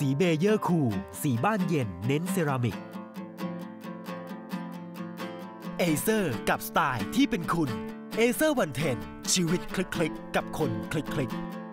สีเบเยอร์คูลสีบ้านเย็นเน้นเซรามิกเอเซอร์กับสไตล์ที่เป็นคุณเอเซอร์วันเทนชีวิตคลิกกๆกับคนคลิกคลิกๆ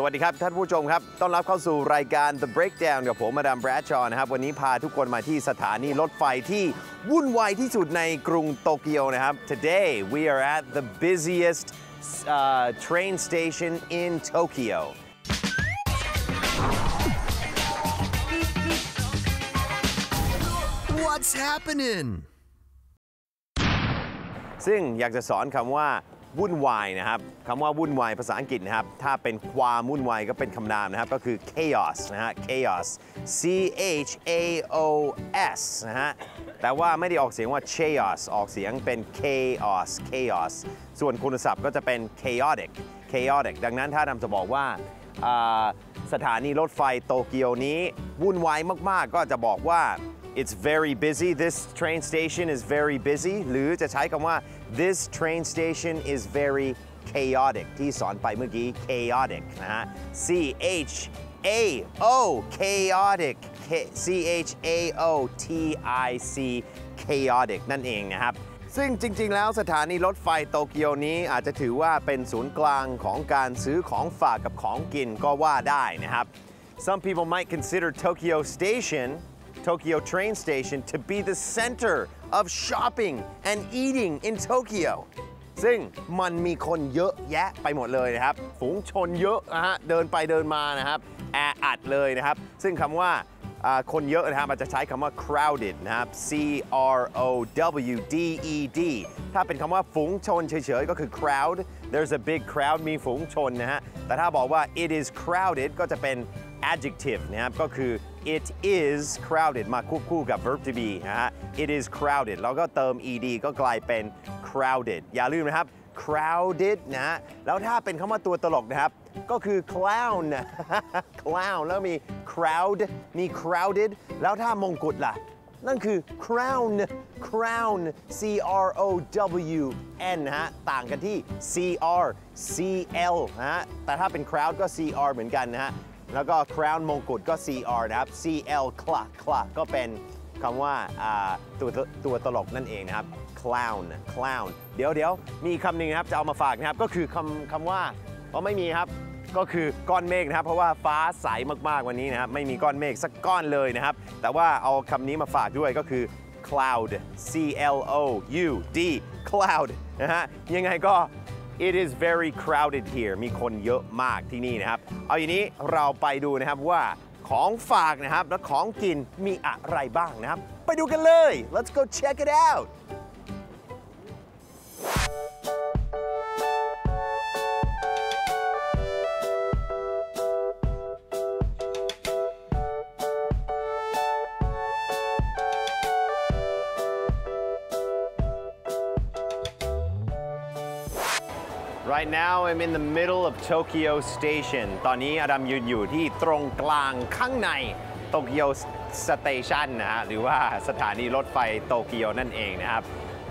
สวัสดีครับ ท่านผู้ชมครับ ต้อนรับเข้าสู่รายการ The Breakdown กับผมมาดามแบรดชอนะครับ วันนี้พาทุกคนมาที่สถานีรถไฟที่วุ่นวายที่สุดในกรุงโตเกียวนะครับ Today we are at the busiest uh, train station in Tokyo What's happening? ซึ่งอยากจะสอนคำว่า วุ่นวายนะครับคำว่าวุ่นวายภาษาอังกฤษนะครับ ถ้าเป็นความวุ่นวายก็เป็นคำนามนะครับ ก็คือ chaos นะฮะ chaos C H A O S นะฮะ แต่ว่าไม่ได้ออกเสียงว่า chaos ออกเสียงเป็น chaos chaos ส่วนคุณศัพท์ก็จะเป็น chaotic chaotic ดังนั้นถ้านำจะบอกว่าอ่าสถานีรถไฟโตเกียวนี้วุ่นวายมาก ๆ ก็จะบอกว่า It's very busy. This train station is very busy. หรือจะใช้คำว่า this train station is very chaotic ที่สอนไปเมื่อกี้ chaotic นะฮะ C H A O chaotic K- C H A O T I C chaotic นั่นเองนะครับ ซึ่งจริง ๆ แล้วสถานีรถไฟโตเกียวนี้อาจจะถือว่าเป็นศูนย์กลางของการซื้อของฝากกับของกินก็ว่าได้นะครับ Some people might consider Tokyo Station Tokyo train station to be the center of shopping and eating in Tokyo ซึ่งมันมีคนเยอะแยะไปหมดเลยนะครับ ฝูงชนเยอะนะฮะ เดินไปเดินมานะครับ แออัดเลยนะครับ ซึ่งคำว่าคนเยอะนะครับอาจจะใช้คำว่า crowded นะครับ C R O W D E D ถ้าเป็นคำว่าฝูงชนเฉยๆ ก็คือ crowd there's a big crowd มีฝูงชนนะฮะ แต่ถ้าบอกว่า it is crowded ก็จะเป็น adjective นะครับก็คือ it is crowded มาควบคู่กับ verb to be นะฮะ it is crowded แล้วก็เติม ed ก็กลายเป็น crowded อย่าลืมนะครับ crowded นะฮะแล้วถ้าเป็นคำว่าตัวตลกนะครับ ก็คือ clown clown แล้วมี crowd มี crowded แล้วถ้ามงกุฎล่ะ นั่นคือ crown crown C R O W N ฮะ ต่างกันที่ C R C L ฮะ แต่ถ้าเป็น crowd ก็ C R เหมือนกันนะฮะ แล้วก็ crown มงกุฎก็ C R นะครับ C L คละคละก็เป็นคำว่าตัวตัวตลกนั่นเองนะครับ clown clown เดี๋ยวเดี๋ยวมีคำหนึ่งนะครับ จะเอามาฝากนะครับ ก็คือคำคำว่าเพราะไม่มีครับ ก็คือก้อนเมฆนะครับ เพราะว่าฟ้าใสมากๆวันนี้นะครับ ไม่มีก้อนเมฆสักก้อนเลยนะครับ แต่ว่าเอาคำนี้มาฝากด้วยก็คือ cloud C L O U D cloud นะฮะ ยังไงก็ It is very crowded here มีคนเยอะมากที่นี่นะครับ เอาอย่างนี้เราไปดูนะครับว่าของฝากนะครับ และของกินมีอะไรบ้างนะครับ ไปดูกันเลย let's go check it out Right now I'm in the middle of Tokyo Station ตอนนี้อดัมยืนอยู่ที่ตรงกลางข้างในโตเกียวสเตชันนะฮะหรือว่าสถานีรถไฟโตเกียวนั่นเองนะครับ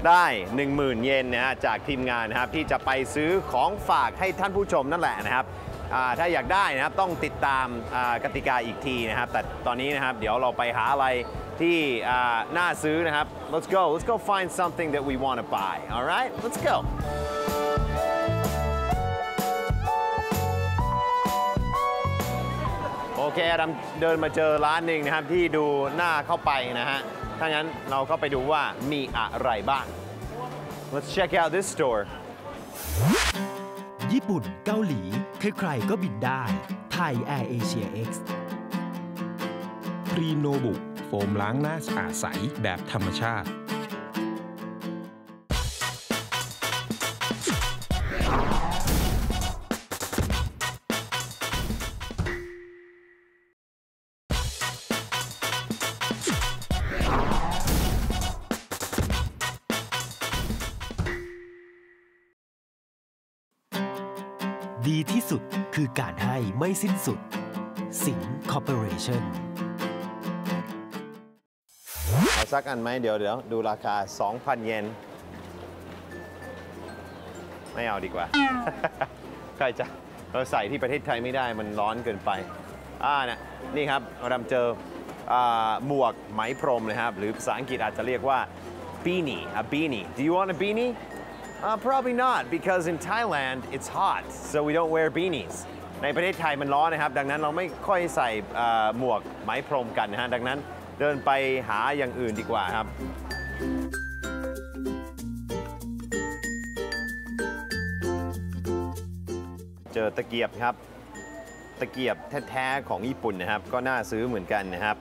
ได้ 10,000 เยนนะฮะจากทีมงานนะครับที่จะไปซื้อของฝากให้ท่านผู้ชมนั่นแหละนะครับถ้าอยากได้นะครับต้องติดตามกติกาอีกทีนะครับ แต่ตอนนี้นะครับเดี๋ยวเราไปหาอะไรที่น่าซื้อนะครับ let's go let's go find something that we want to buy alright let's go โอเคอดัมเดินมาเจอร้านหนึ่งนะครับที่ดูน่าเข้าไปนะฮะ ถ้างั้นเราก็ไปดูว่ามีอะไรบ้าง Let's check out this store ญี่ปุ่น เกาหลี ใครๆก็บินได้ ไทย Air Asia X พรีโนบุ โฟมล้างหน้าสะอาดใสแบบธรรมชาติ ดีที่สุดคือการให้ไม่สิ้นสุด สิงคอร์ปอเรชั่นเอาสักอันไหมเดี๋ยวเดี๋ยวดูราคา 2,000 เยน ไม่เอาดีกว่า ใครจะเราใส่ที่ประเทศไทยไม่ได้มันร้อนเกินไป อ่านะนี่ครับเราเจอหมวกไหมพรมเลยครับ หรือภาษาอังกฤษอาจจะเรียกว่า beanie a beanie do you want a beanie uh, probably not because in Thailand it's hot so we don't wear beanies ในประเทศไทยมันร้อนนะครับ ดังนั้นเราไม่ค่อยใส่หมวกไหมพรมกันนะฮะ ดังนั้นเดินไปหาอย่างอื่นดีกว่าครับ เจอตะเกียบครับ ตะเกียบแท้ๆของญี่ปุ่นนะครับ ก็น่าซื้อเหมือนกันนะครับ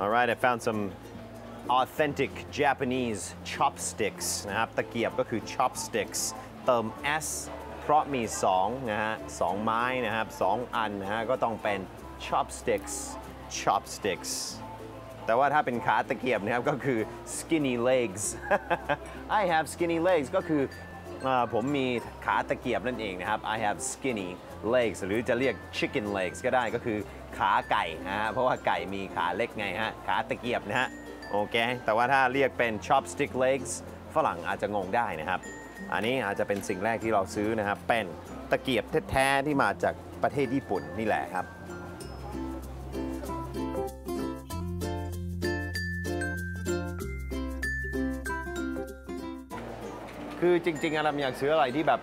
alright I found some authentic Japanese chopsticks นะครับ ตะเกียบก็คือ chopsticks เติม s เพราะมี2นะฮะสองไม้นะครับ2อันนะฮะก็ต้องเป็น chopsticks chopsticks แต่ว่าถ้าเป็นขาตะเกียบนะครับก็คือ skinny legs I have skinny legs ก็คืออผมมีขาตะเกียบนั่นเองนะครับ I have skinny legs หรือจะเรียก chicken legs ก็ได้ก็คือขาไก่นะฮะเพราะว่าไก่มีขาเล็กไงฮะขาตะเกียบนะฮะ โอเค แต่ว่าถ้าเรียกเป็น chopstick legs ฝรั่งอาจจะงงได้นะครับ อันนี้อาจจะเป็นสิ่งแรกที่เราซื้อนะครับ เป็นตะเกียบแท้ๆที่มาจากประเทศญี่ปุ่นนี่แหละครับคือจริงๆอารัมอยากซื้ออะไรที่แบบ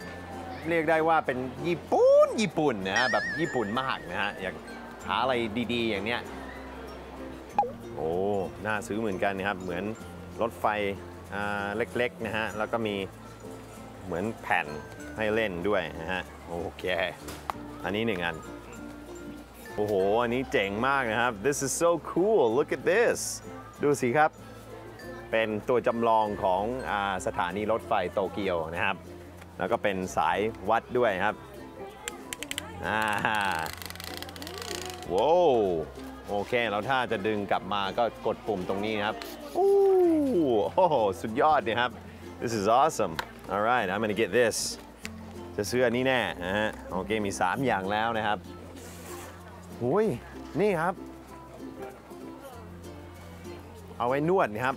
เรียกได้ว่าเป็นญี่ปุ่นญี่ปุ่นนะฮะแบบญี่ปุ่นมากนะฮะอยากหาอะไรดีๆ อย่างเนี้ยโอ้ น่าซื้อเหมือนกันนะครับ เหมือนรถไฟเล็กๆนะฮะ แล้วก็มีเหมือนแผ่นให้เล่นด้วยนะฮะ โอเค อันนี้หนึ่งอัน โอ้โห อันนี้เจ๋งมากนะครับ this is so cool look at this ดูสิครับ เป็นตัวจำลองของอสถานีรถไฟโตเกียวนะครับ แล้วก็เป็นสายวัดด้วยครับอ่าว้าว โอเค แล้วถ้าจะดึงกลับมาก็กดปุ่มตรงนี้นะครับอู้โอ้โหสุดยอดเนี่ยครับ this is awesome alright I'm gonna get this จะซื้ออันนี้แน่นะฮะโอเคมี 3 อย่างแล้วนะครับหุยนี่ครับ เอาไว้นวดนะครับ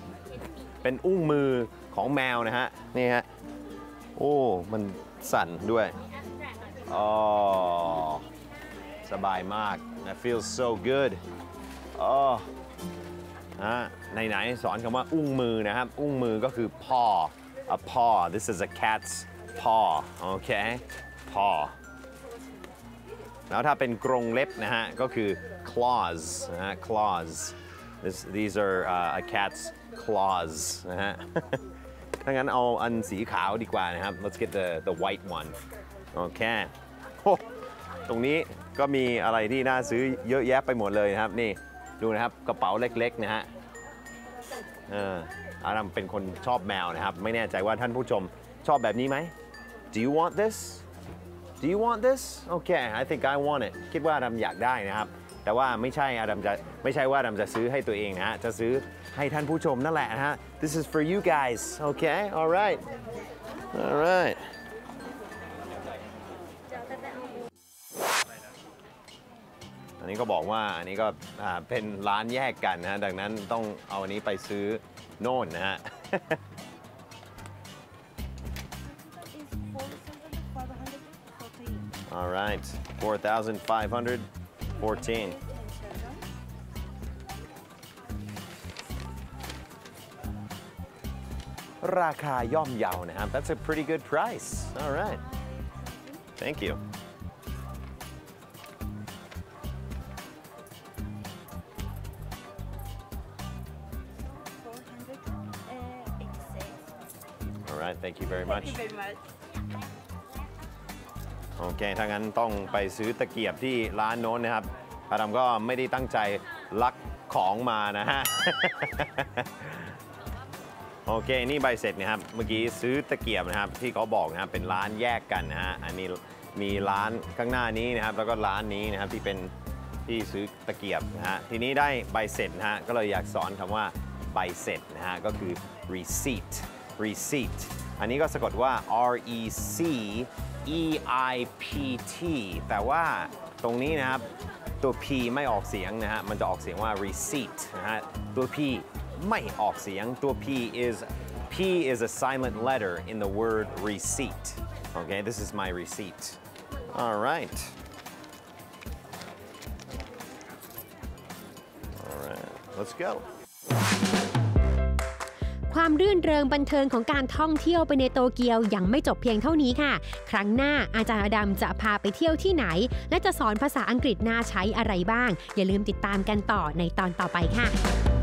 เป็นอุ้งมือของแมวนะฮะ นี่ฮะ โอ้ มันสั่นด้วยอ๋อสบายมาก that feels so good อ๋อฮะไหนๆสอนคำว่าอุ้งมือนะครับ อุ้งมือก็คือ paw a paw this is a cat's paw โอเค paw แล้วถ้าเป็นกรงเล็บนะฮะ ก็คือ claws นะฮะ claws This, these are uh, a cat's claws นะฮะ ถ้างั้นเอาอันสีขาวดีกว่านะครับ let's get the the white one โอเคโอ้ตรงนี้ก็มีอะไรที่น่าซื้อเยอะแยะไปหมดเลยนะครับนี่ ดูนะครับกระเป๋าเล็กๆนะฮะเอออารัมเป็นคนชอบแมวนะครับ ไม่แน่ใจว่าท่านผู้ชมชอบแบบนี้ไหม Do you want this Do you want this? Okay, I think I want it. คิดว่าอดัมอยากได้นะครับ แต่ว่าไม่ใช่อดัมจะไม่ใช่ว่าอดัมจะซื้อให้ตัวเองนะฮะจะซื้อให้ท่านผู้ชมนั่นแหละนะฮะ This is for you guys. Okay, all right. All right. อันนี้ก็บอกว่าอันนี้ก็เป็นร้านแยกกันนะฮะดังนั้นต้องเอาอันนี้ไปซื้อโน่นนะฮะ All right, 4,514. Raka yom yao นะครับ That's a pretty good price. All right. Thank you. Alright thank you very much Thank you very much. โอเค ถ้างั้นต้องไปซื้อตะเกียบที่ร้านโน้นนะครับอาดัมก็ไม่ได้ตั้งใจลักของมานะฮะ โอเค นี่ใบเสร็จนะครับ เมื่อกี้ซื้อตะเกียบนะครับ ที่เขาบอกนะครับ เป็นร้านแยกกันนะฮะ อันนี้มีร้านข้างหน้านี้นะครับ แล้วก็ร้านนี้นะครับที่เป็นที่ซื้อตะเกียบนะฮะ ทีนี้ได้ใบเสร็จนะฮะ ก็เลยอยากสอนคำว่าใบเสร็จนะฮะ ก็คือ receipt receipt อันนี้ก็สะกดว่า R E C E I P T แต่ว่าตรงนี้นะครับ ตัว P ไม่ออกเสียงนะฮะ มันจะออกเสียงว่า receipt นะฮะ ตัว P ไม่ออกเสียง ตัว P is P is a silent letter in the word receipt okay this is my receipt all right all right let's go ความรื่นเริงบันเทิงของการท่องเที่ยวไปในโตเกียวยังไม่จบเพียงเท่านี้ค่ะ ครั้งหน้าอาจารย์อดัมจะพาไปเที่ยวที่ไหน และจะสอนภาษาอังกฤษน่าใช้อะไรบ้าง อย่าลืมติดตามกันต่อในตอนต่อไปค่ะ